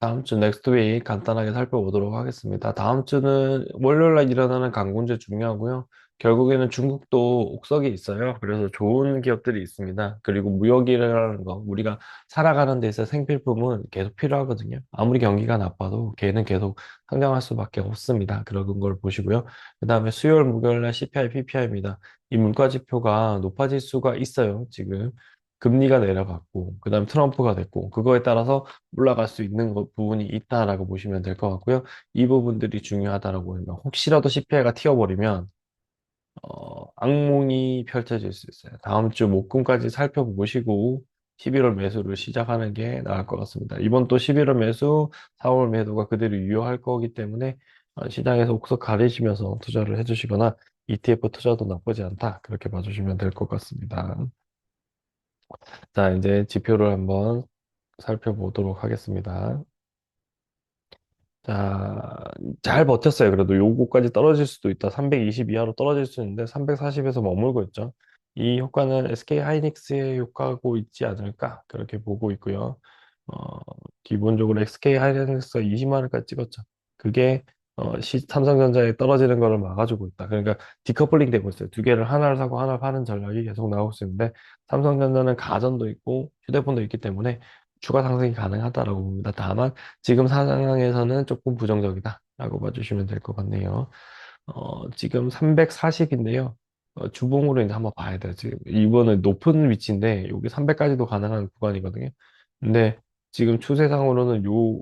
다음 주 넥스트 웨이 간단하게 살펴보도록 하겠습니다. 다음 주는 월요일 날 일어나는 강군제 중요하고요. 결국에는 중국도 옥석이 있어요. 그래서 좋은 기업들이 있습니다. 그리고 무역이라는 거, 우리가 살아가는 데 있어 생필품은 계속 필요하거든요. 아무리 경기가 나빠도 걔는 계속 성장할 수밖에 없습니다. 그런 걸 보시고요. 그 다음에 수요일, 목요일 날 CPI, PPI입니다. 이 물가 지표가 높아질 수가 있어요. 지금. 금리가 내려갔고, 그 다음에 트럼프가 됐고, 그거에 따라서 올라갈 수 있는 것, 부분이 있다라고 보시면 될 것 같고요. 이 부분들이 중요하다라고 하면, 혹시라도 CPI가 튀어버리면, 어, 악몽이 펼쳐질 수 있어요. 다음 주 목금까지 살펴보시고, 11월 매수를 시작하는 게 나을 것 같습니다. 이번 또 11월 매수, 4월 매도가 그대로 유효할 거기 때문에, 어, 시장에서 옥석 가리시면서 투자를 해주시거나, ETF 투자도 나쁘지 않다. 그렇게 봐주시면 될 것 같습니다. 자, 이제 지표를 한번 살펴보도록 하겠습니다. 자, 잘 버텼어요. 그래도 요거까지 떨어질 수도 있다. 320 이하로 떨어질 수 있는데 340에서 머물고 있죠. 이 효과는 SK 하이닉스의 효과고 있지 않을까 그렇게 보고 있고요. 어, 기본적으로 SK 하이닉스가 20만 원까지 찍었죠. 그게 어, 시, 삼성전자에 떨어지는 거를 막아주고 있다. 그러니까 디커플링 되고 있어요. 두 개를 하나를 사고 하나를 파는 전략이 계속 나오고 있는데 삼성전자는 가전도 있고 휴대폰도 있기 때문에 추가 상승이 가능하다라고 봅니다. 다만 지금 상황에서는 조금 부정적이다라고 봐주시면 될 것 같네요. 어, 지금 340인데요. 어, 주봉으로 이제 한번 봐야 돼요. 지금 이거는 높은 위치인데 여기 300까지도 가능한 구간이거든요. 근데 지금 추세상으로는 요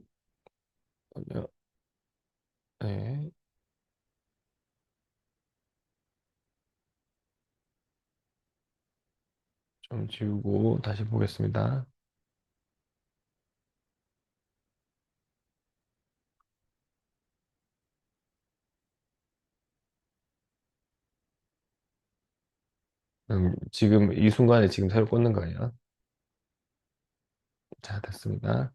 어, 네, 좀 지우고 다시 보겠습니다. 음, 지금 이 순간에 지금 새로 꽂는 거예요. 자, 됐습니다.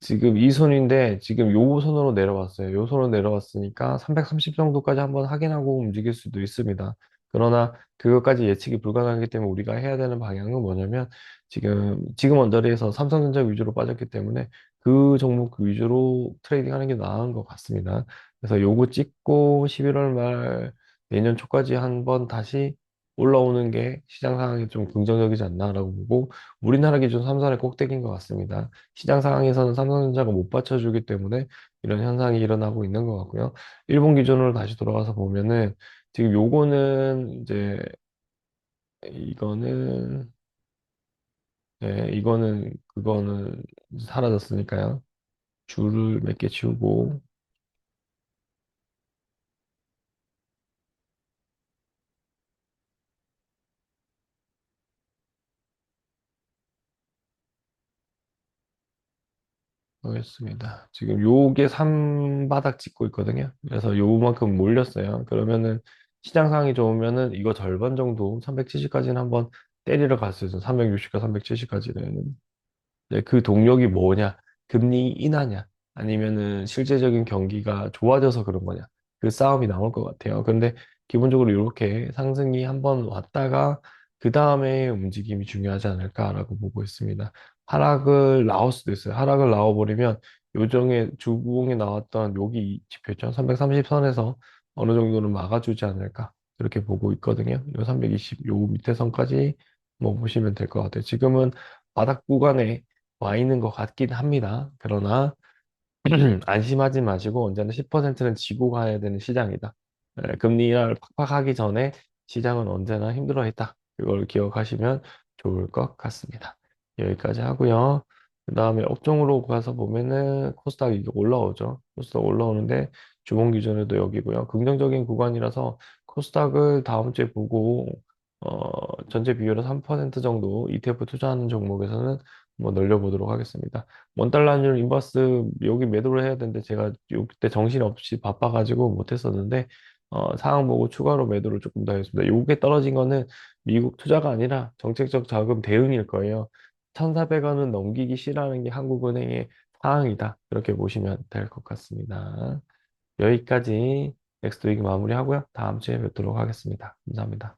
지금 이 손인데 지금 요 손으로 내려왔어요. 요 손으로 내려왔으니까 330 정도까지 한번 확인하고 움직일 수도 있습니다. 그러나 그것까지 예측이 불가능하기 때문에 우리가 해야 되는 방향은 뭐냐면 지금 지금 언저리에서 삼성전자 위주로 빠졌기 때문에 그 종목 위주로 트레이딩 하는 게 나은 것 같습니다. 그래서 요거 찍고 11월 말 내년 초까지 한번 다시 올라오는 게 시장 상황이 좀 긍정적이지 않나라고 보고 우리나라 기준 삼선의 꼭대기인 것 같습니다. 시장 상황에서는 삼성전자가 못 받쳐주기 때문에 이런 현상이 일어나고 있는 것 같고요. 일본 기준으로 다시 돌아가서 보면은 지금 요거는 이제 이거는 네, 이거는 그거는 사라졌으니까요. 줄을 몇개 지우고 하겠습니다. 지금 요게 3바닥 찍고 있거든요. 그래서 요만큼 몰렸어요. 그러면은 시장 상황이 좋으면은 이거 절반 정도 370까지는 한번 때리러 갈 수 있어요. 360과 370까지는. 네, 그 동력이 뭐냐? 금리 인하냐? 아니면은 실제적인 경기가 좋아져서 그런 거냐? 그 싸움이 나올 것 같아요. 근데 기본적으로 이렇게 상승이 한번 왔다가 그 다음에 움직임이 중요하지 않을까라고 보고 있습니다. 하락을 나올 수도 있어요. 하락을 나와버리면 요정의 주봉에 나왔던 여기 이 지표죠. 330선에서 어느 정도는 막아주지 않을까. 그렇게 보고 있거든요. 요 320, 요 밑에 선까지 뭐 보시면 될 것 같아요. 지금은 바닥 구간에 와 있는 것 같긴 합니다. 그러나 안심하지 마시고 언제나 10%는 지고 가야 되는 시장이다. 예, 금리 를 팍팍하기 전에 시장은 언제나 힘들어했다. 그걸 기억하시면 좋을 것 같습니다. 여기까지 하고요. 그 다음에 업종으로 가서 보면은 코스닥 이게 올라오죠. 코스닥 올라오는데 주봉 기준에도 여기고요. 긍정적인 구간이라서 코스닥을 다음 주에 보고 어, 전체 비율의 3% 정도 ETF 투자하는 종목에서는 뭐 늘려보도록 하겠습니다. 원달러율 인버스 여기 매도를 해야 되는데 제가 이때 정신없이 바빠가지고 못했었는데 어, 상황 보고 추가로 매도를 조금 더 했습니다. 요게 떨어진 거는 미국 투자가 아니라 정책적 자금 대응일 거예요. 1,400원은 넘기기 싫어하는 게 한국은행의 상황이다. 그렇게 보시면 될 것 같습니다. 여기까지 넥스트 위기 마무리하고요. 다음 주에 뵙도록 하겠습니다. 감사합니다.